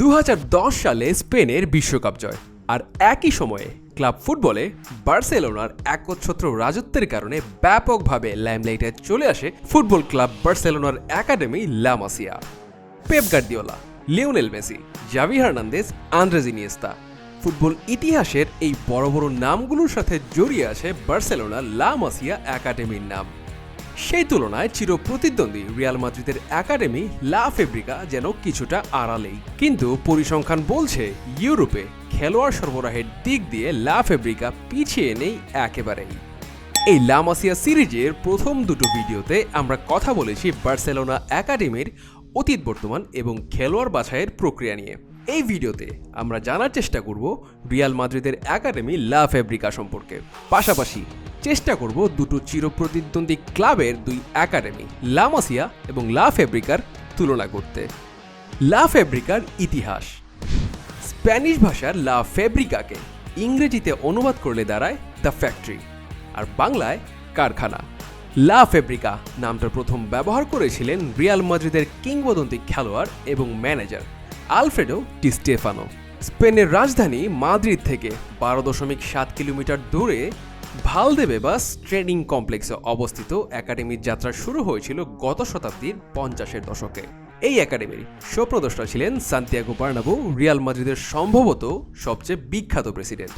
দু হাজার দশ সালে স্পেনের বিশ্বকাপ জয়। আর একই সময়ে ক্লাব ফুটবলে বার্সেলোনার একচ্ছত্র রাজত্বের কারণে ব্যাপকভাবে ল্যামলাইটে চলে আসে ফুটবল ক্লাব বার্সেলোনার academy La Masia Pep Guardiola, Lionel Messi, Xavi Hernandez, Andres Iniesta. Football ইতিহাসের এই বড় বড় নামগুলোর সাথে জড়িয়ে আছে বার্সেলোনা লা মাসিয়া একাডেমির নাম। সেই তুলনায় চির প্রতিদ্বন্দ্বী রিয়াল মাদ্রিদের একাডেমি লা ফেব্রিকা যেন কিছুটা আড়ালেই। কিন্তু পরিসংখ্যান বলছে, ইউরোপে খেলোয়াড় সরবরাহের দিক দিয়ে লা ফেব্রিকা পিছিয়ে নেই একেবারেই। এই লামাসিয়া সিরিজের প্রথম দুটো ভিডিওতে আমরা কথা বলেছি বার্সেলোনা একাডেমির অতীত বর্তমান এবং খেলোয়াড় বাছাইয়ের প্রক্রিয়া নিয়ে। এই ভিডিওতে আমরা জানার চেষ্টা করব রিয়াল মাদ্রিদের একাডেমি লা ফেব্রিকা সম্পর্কে। পাশাপাশি চেষ্টা করব দুটো চিরপ্রতিদ্বন্দ্বী ক্লাবের দুই একাডেমি লামাসিয়া এবং লা ফেব্রিকার তুলনা করতে। লা ফেব্রিকার ইতিহাস। স্প্যানিশ ভাষার লা ফেব্রিকাকে ইংরেজিতে অনুবাদ করলে দাঁড়ায় দ্য ফ্যাক্টরি আর বাংলায় কারখানা। লা ফেব্রিকা নামটা প্রথম ব্যবহার করেছিলেন রিয়াল মাদ্রিদের কিংবদন্তি খেলোয়াড় এবং ম্যানেজার আলফ্রেডো টি স্টেফানো। স্পেনের রাজধানী মাদ্রিদ থেকে বারো দশমিক সাত কিলোমিটার দূরে ভালদেবেবাস ট্রেনিং কমপ্লেক্সে অবস্থিত একাডেমির যাত্রা শুরু হয়েছিল গত শতাব্দীর পঞ্চাশের দশকে। এই একাডেমির স্বপ্রদর্শা ছিলেন সান্তিয়াগো বার্নাবো, রিয়াল মাদ্রিদের সম্ভবত সবচেয়ে বিখ্যাত প্রেসিডেন্ট।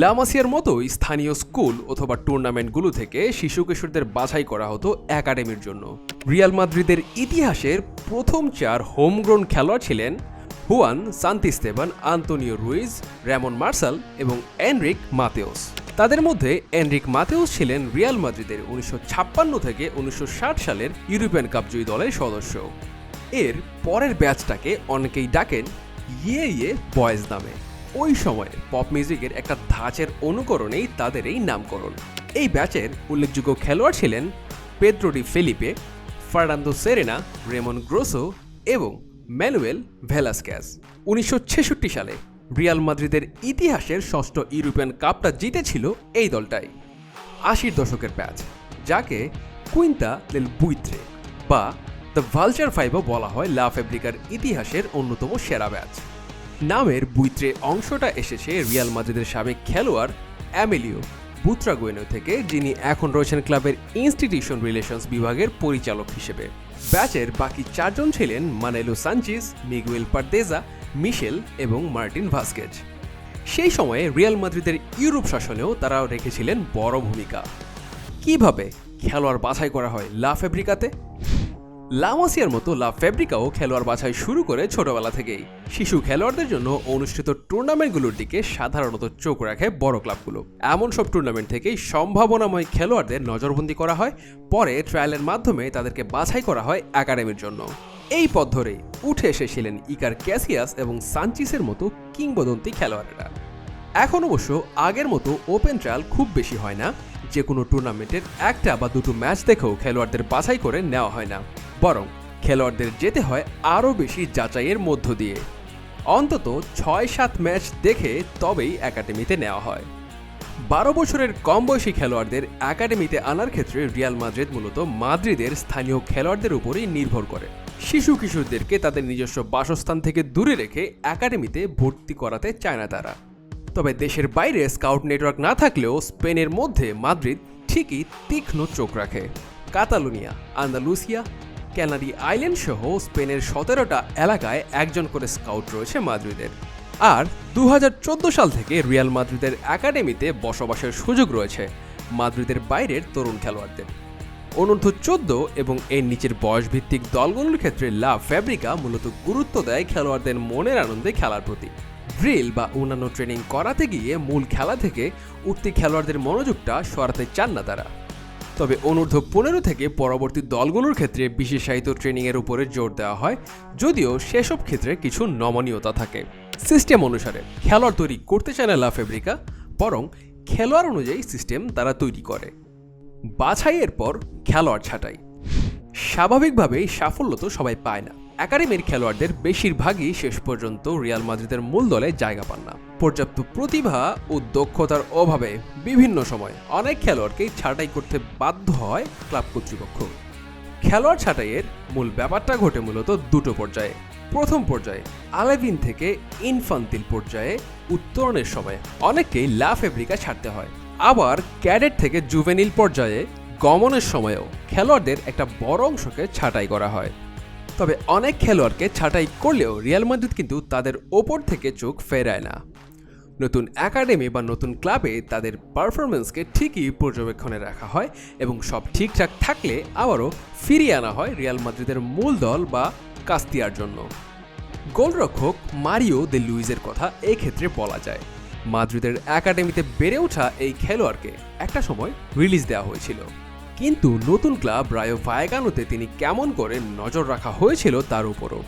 লামাসিয়ার মতোই স্থানীয় স্কুল অথবা টুর্নামেন্টগুলো থেকে শিশু কিশোরদের বাছাই করা হতো একাডেমির জন্য। রিয়াল মাদ্রিদের ইতিহাসের প্রথম চার হোমগ্রোন খেলোয়াড় ছিলেন Juan Santisteban Antonio Ruiz, Ramon Marcial এবং এনরিক মাতেওস তাদের মধ্যে এনরিক মাতেওস ছিলেন রিয়াল মাদ্রিদের উনিশশো ছাপ্পান্ন থেকে উনিশশো ষাট সালের ইউরোপিয়ান কাপ জয়ী দলের সদস্য। এর পরের ব্যাচটাকে অনেকেই ডাকেন ইয়ে ইয়ে বয়েজ নামে। ওই সময়ে পপ মিউজিকের একটা ধাঁচের অনুকরণেই তাদের এই নামকরণ। এই ব্যাচের উল্লেখযোগ্য খেলোয়াড় ছিলেন Pedro De Felipe, Fernando Serena, Ramon Grosso এবং ম্যানুয়েল ভেলাসক্যাস। উনিশশো সালে রিয়াল মাদ্রিদের ইতিহাসের ষষ্ঠ ইউরোপিয়ান কাপটা জিতেছিল এই দলটাই। আশির দশকের ব্যাচ যাকে কুইন্তা দেল বুইত্রে বা দ্য ভালচার ফাইভও বলা হয় লা ফেব্রিকার ইতিহাসের অন্যতম সেরা ব্যাচ। নামের বুইত্রে অংশটা এসেছে রিয়াল মাদ্রিদের সাবেক খেলোয়াড় অ্যামেলিও বুত্রাগোয়েনো থেকে, যিনি এখন রয়েছেন ক্লাবের ইনস্টিটিউশন রিলেশনস বিভাগের পরিচালক হিসেবে। ব্যাচের বাকি চারজন ছিলেন মানেলো সানচিস মিগুয়েল পারদেজা, মিশেল এবং মার্টিন ভাস্কেজ। সেই সময়ে রিয়াল মাদ্রিদের ইউরোপ শাসনেও তারা রেখেছিলেন বড় ভূমিকা। কীভাবে খেলোয়াড় বাছাই করা হয় লা ফেব্রিকাতে লামাসিয়ার মতো লা ফেব্রিকাও খেলোয়াড় বাছাই শুরু করে ছোটবেলা থেকেই। শিশু খেলোয়াড়দের জন্য অনুষ্ঠিত টুর্নামেন্টগুলোর দিকে সাধারণত চোখ রাখে বড় ক্লাবগুলো। এমন সব টুর্নামেন্ট থেকেই সম্ভাবনাময় খেলোয়াড়দের নজরবন্দি করা হয়, পরে ট্রায়ালের মাধ্যমে তাদেরকে বাছাই করা হয় একাডেমির জন্য। এই পথ ধরেই উঠে এসেছিলেন ইকার ক্যাসিয়াস এবং সানচিসের মতো কিংবদন্তি খেলোয়াড়েরা। এখন অবশ্য আগের মতো ওপেন ট্রায়াল খুব বেশি হয় না যে কোনো টুর্নামেন্টের একটা বা দুটো ম্যাচ দেখেও খেলোয়াড়দের বাছাই করে নেওয়া হয় না। বরং খেলোয়াড়দের যেতে হয় আরও বেশি যাচাইয়ের মধ্য দিয়ে। অন্তত ছয় সাত ম্যাচ দেখে তবেই একাডেমিতে নেওয়া হয়। বারো বছরের কম বয়সী খেলোয়াড়দের একাডেমিতে আনার ক্ষেত্রে রিয়াল মাদ্রিদ মূলত মাদ্রিদের স্থানীয় খেলোয়াড়দের উপরেই নির্ভর করে। শিশু কিশোরদেরকে তাদের নিজস্ব বাসস্থান থেকে দূরে রেখে একাডেমিতে ভর্তি করাতে চায় না তারা। তবে দেশের বাইরে স্কাউট নেটওয়ার্ক না থাকলেও স্পেনের মধ্যে মাদ্রিদ ঠিকই তীক্ষ্ণ চোখ রাখে। কাতালুনিয়া, আন্দালুসিয়া ক্যানারি আইল্যান্ড সহ স্পেনের সতেরোটা এলাকায় একজন করে স্কাউট রয়েছে মাদ্রিদের। আর দু হাজার চোদ্দ সাল থেকে রিয়াল মাদ্রিদের একাডেমিতে বসবাসের সুযোগ রয়েছে মাদ্রিদের বাইরের তরুণ খেলোয়াড়দের। অনূর্ধ্ব চোদ্দ এবং এর নিচের বয়সভিত্তিক দলগুলোর ক্ষেত্রে লা ফ্যাব্রিকা মূলত গুরুত্ব দেয় খেলোয়াড়দের মনের আনন্দে খেলার প্রতি। ড্রিল বা অন্যান্য ট্রেনিং করাতে গিয়ে মূল খেলা থেকে উঠতি খেলোয়াড়দের মনোযোগটা সরাতে চান না তারা। তবে অনূর্ধ্ব পনেরো থেকে পরবর্তী দলগুলোর ক্ষেত্রে বিশেষায়িত ট্রেনিংয়ের উপরে জোর দেওয়া হয়, যদিও সেসব ক্ষেত্রে কিছু নমনীয়তা থাকে। সিস্টেম অনুসারে, খেলোয়াড় তৈরি করতে চায় না লাফেব্রিকা বরং খেলোয়াড় অনুযায়ী সিস্টেম তারা তৈরি করে। বাছাইয়ের পর খেলোয়াড় ছাঁটাই। স্বাভাবিকভাবেই সাফল্য তো সবাই পায় না। একাডেমির খেলোয়াড়দের বেশিরভাগই শেষ পর্যন্ত রিয়াল মাদ্রিদের মূল দলে জায়গা পান না। পর্যাপ্ত প্রতিভা ও দক্ষতার অভাবে বিভিন্ন সময় অনেক খেলোয়াড়কেই ছাঁটাই করতে বাধ্য হয় ক্লাব কর্তৃপক্ষ। খেলোয়াড় ছাঁটাইয়ের মূল ব্যাপারটা ঘটে মূলত দুটো পর্যায়ে। প্রথম পর্যায়ে আলেভিন থেকে ইনফান্তিল পর্যায়ে উত্তরণের সময় অনেককেই লা ফেব্রিকা ছাড়তে হয়। আবার ক্যাডেট থেকে জুভেনিল পর্যায়ে গমনের সময়ও খেলোয়াড়দের একটা বড় অংশকে ছাঁটাই করা হয়। তবে অনেক খেলোয়াড়কে ছাঁটাই করলেও রিয়াল মাদ্রিদ কিন্তু তাদের ওপর থেকে চোখ ফেরায় না। নতুন একাডেমি বা নতুন ক্লাবে তাদের পারফরমেন্সকে ঠিকই পর্যবেক্ষণে রাখা হয় এবং সব ঠিকঠাক থাকলে আবারও ফিরিয়ে আনা হয় রিয়াল মাদ্রিদের মূল দল বা কাস্তিয়ার জন্য। গোলরক্ষক মারিও দে লুইজের কথা এই ক্ষেত্রে বলা যায়। মাদ্রিদের একাডেমিতে বেড়ে ওঠা এই খেলোয়াড়কে একটা সময় রিলিজ দেওয়া হয়েছিল। কিন্তু নতুন ক্লাব রায়ো ভায়াগানোতে তিনি কেমন করে নজর রাখা হয়েছিল তার উপরও।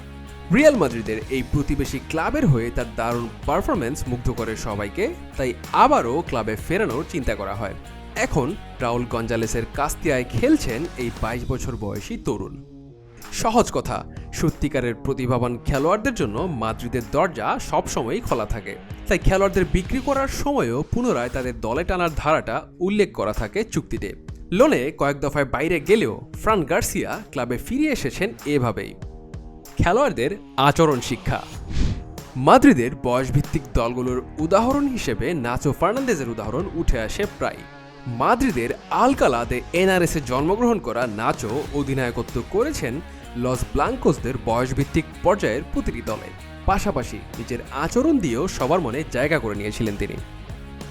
রিয়াল মাদ্রিদের এই প্রতিবেশী ক্লাবের হয়ে তার দারুণ পারফরমেন্স মুগ্ধ করে সবাইকে, তাই আবারও ক্লাবে ফেরানোর চিন্তা করা হয়। এখন রাউল গঞ্জালেসের কাস্তিয়ায় খেলছেন এই বাইশ বছর বয়সী তরুণ। সহজ কথা, সত্যিকারের প্রতিভাবান খেলোয়াড়দের জন্য মাদ্রিদের দরজা সবসময়ই খোলা থাকে। তাই খেলোয়াড়দের বিক্রি করার সময়ও পুনরায় তাদের দলে টানার ধারাটা উল্লেখ করা থাকে চুক্তিতে। লোনে কয়েক দফায় বাইরে গেলেও ফ্রান গার্সিয়া ক্লাবে ফিরে এসেছেন এভাবেই। খেলোয়াড়দের আচরণ শিক্ষা। মাদ্রিদের বয়সভিত্তিক দলগুলোর উদাহরণ হিসেবে নাচো ফার্নান্দেজের উদাহরণ উঠে আসে প্রায় মাদ্রিদের আলকালাদে এনআরএসে জন্মগ্রহণ করা নাচো অধিনায়কত্ব করেছেন লস ব্লাঙ্কোসদের বয়সভিত্তিক পর্যায়ের প্রতিটি দলে। পাশাপাশি নিজের আচরণ দিয়েও সবার মনে জায়গা করে নিয়েছিলেন তিনি।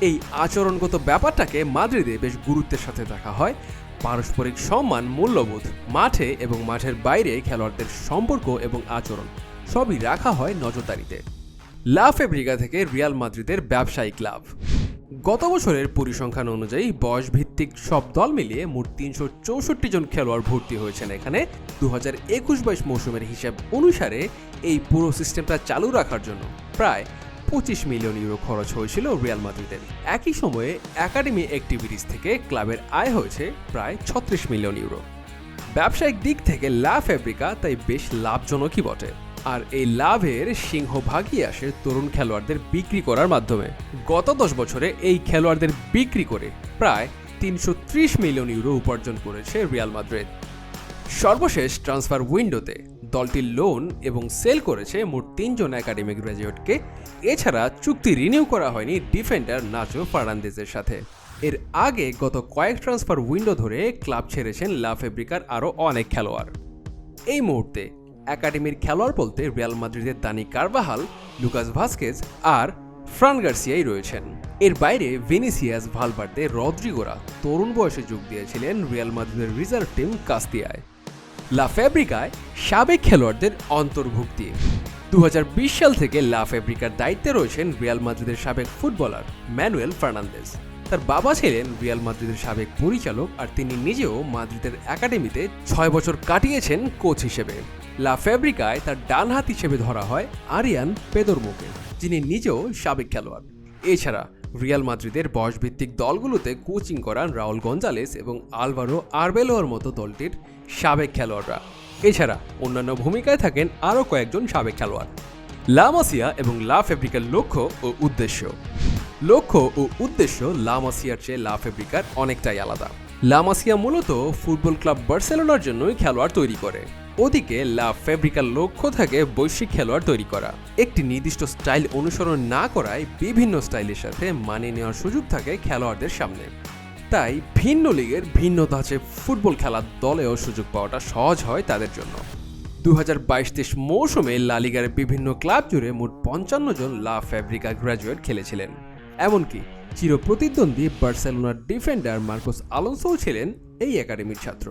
এই আচরণগত ব্যাপারটাকে মাদ্রিদে বেশ গুরুত্বের সাথে দেখা হয়। পারস্পরিক সম্মান মূল্যবোধ, মাঠে এবং মাঠের বাইরে খেলোয়াড়দের সম্পর্ক এবং আচরণ সবই রাখা হয় নজরদারিতে। লা ফেব্রিকা থেকে রিয়াল মাদ্রিদের ব্যবসায়ী ক্লাব। গত বছরের পরিসংখ্যান অনুযায়ী বয়স ভিত্তিক সব দল মিলিয়ে মোট তিনশো চৌষট্টি জন খেলোয়াড় ভর্তি হয়েছেন এখানে। দু হাজার একুশ বাইশ মৌসুমের হিসাব অনুসারে এই পুরো সিস্টেমটা চালু রাখার জন্য প্রায় পঁচিশ মিলিয়ন ইউরো খরচ হয়েছিল রিয়াল মাদ্রিদের। একই সময়ে একাডেমি অ্যাক্টিভিটিস থেকে ক্লাবের আয় হয়েছে প্রায় ছত্রিশ মিলিয়ন ইউরো। ব্যবসায়িক দিক থেকে লা ফেব্রিকা, তাই বেশ লাভজনকই বটে। আর এই লাভের সিংহভাগই আসে তরুণ খেলোয়াড়দের বিক্রি করার মাধ্যমে। গত দশ বছরে এই খেলোয়াড়দের বিক্রি করে প্রায় তিনশো ত্রিশ মিলিয়ন ইউরো উপার্জন করেছে রিয়াল মাদ্রিদ। সর্বশেষ ট্রান্সফার উইন্ডোতে দলটি লোন এবং সেল করেছে মোট তিনজন একাডেমিক গ্র্যাজুয়েটকে এছাড়া চুক্তি রিনিউ করা হয়নি ডিফেন্ডার নাচো ফার্নান্দেজের সাথে। এর আগে গত কয়েক ট্রান্সফার উইন্ডো ধরে ক্লাব ছেড়েছেন লা ফেব্রিকার আরও অনেক খেলোয়াড়। এই মুহূর্তে একাডেমির খেলোয়াড় বলতে রিয়াল মাদ্রিদের দানি কারবাহাল, লুকাস ভাস্কেজ আর ফ্রান গার্সিয়াই রয়েছেন। এর বাইরে ভিনিসিয়াস ভালভার্দে রদ্রিগোরা তরুণ বয়সে যোগ দিয়েছিলেন রিয়াল মাদ্রিদের রিজার্ভ টিম কাস্তিয়ায়। লা ফেব্রিকায় সাবেক খেলোয়াড়দের অন্তর্ভুক্তি। দু সাল থেকে লা ফেব্রিকার দায়িত্বে রয়েছেন রিয়াল মাদ্রিদের সাবেক ফুটবলার ম্যানুয়েল ফার্নান্দেজ। তার বাবা ছিলেন রিয়াল মাদ্রিদের সাবেক পরিচালক আর তিনি নিজেও মাদ্রিদের একাডেমিতে ছয় বছর কাটিয়েছেন কোচ হিসেবে। লা ফেব্রিকায় তার ডান হাত হিসেবে ধরা হয় আরিয়ান পেদরমোকে, যিনি নিজেও সাবেক খেলোয়াড়। এছাড়া রিয়াল মাদ্রিদের বয়সভিত্তিক দলগুলোতে কোচিং করান রাউল গঞ্জালেস এবং আলভারো আরবেলোয়ার মতো দলটির সাবেক খেলোয়াড়রা। এছাড়া অন্যান্য ভূমিকায় থাকেন আরও কয়েকজন সাবেক খেলোয়াড়। লামাসিয়া এবং লা ফেব্রিকার লক্ষ্য ও উদ্দেশ্য। লক্ষ্য ও উদ্দেশ্য লামাসিয়ার চেয়ে লা ফেব্রিকার অনেকটাই আলাদা। লামাসিয়া মূলত ফুটবল ক্লাব বার্সেলোনার জন্যই খেলোয়াড় তৈরি করে। ওদিকে লা ফেব্রিকার লক্ষ্য থাকে বৈশ্বিক খেলোয়াড় তৈরি করা। একটি নির্দিষ্ট স্টাইল অনুসরণ না করায় বিভিন্ন স্টাইলের সাথে মানিয়ে নেওয়ার সুযোগ থাকে খেলোয়াড়দের সামনে। তাই ভিন্ন লিগের ভিন্ন ধাঁচে ফুটবল খেলার দলেও সুযোগ পাওয়াটা সহজ হয় তাদের জন্য। দু হাজার বাইশ তেইশ মৌসুমে লা লিগার বিভিন্ন ক্লাব জুড়ে মোট পঞ্চান্ন জন লা ফ্যাব্রিকা গ্র্যাজুয়েট খেলেছিলেন। এমনকি চিরপ্রতিদ্বন্দ্বী বার্সেলোনার ডিফেন্ডার মার্কোস আলোনসোও ছিলেন এই একাডেমির ছাত্র।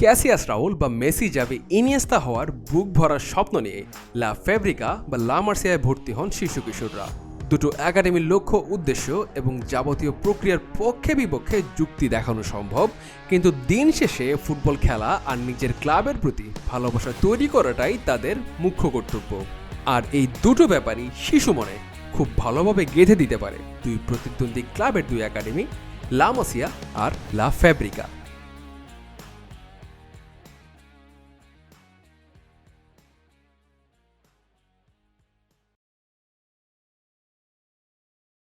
ক্যাসিয়াস রাউল বা মেসি যাবে ইনিয়েস্তা হওয়ার বুক ভরার স্বপ্ন নিয়ে লা ফেব্রিকা বা লা মার্সিয়ায় ভর্তি হন শিশু কিশোররা। দুটো একাডেমির লক্ষ্য, উদ্দেশ্য এবং যাবতীয় প্রক্রিয়ার পক্ষে বিপক্ষে যুক্তি দেখানো সম্ভব, কিন্তু দিন শেষে ফুটবল খেলা আর নিজের ক্লাবের প্রতি ভালোবাসা তৈরি করাটাই তাদের মুখ্য কর্তব্য। আর এই দুটো ব্যাপারই শিশু মনে খুব ভালোভাবে গেঁথে দিতে পারে দুই প্রতিদ্বন্দ্বী ক্লাবের দুই একাডেমি, লা মাসিয়া আর লা ফ্যাব্রিকা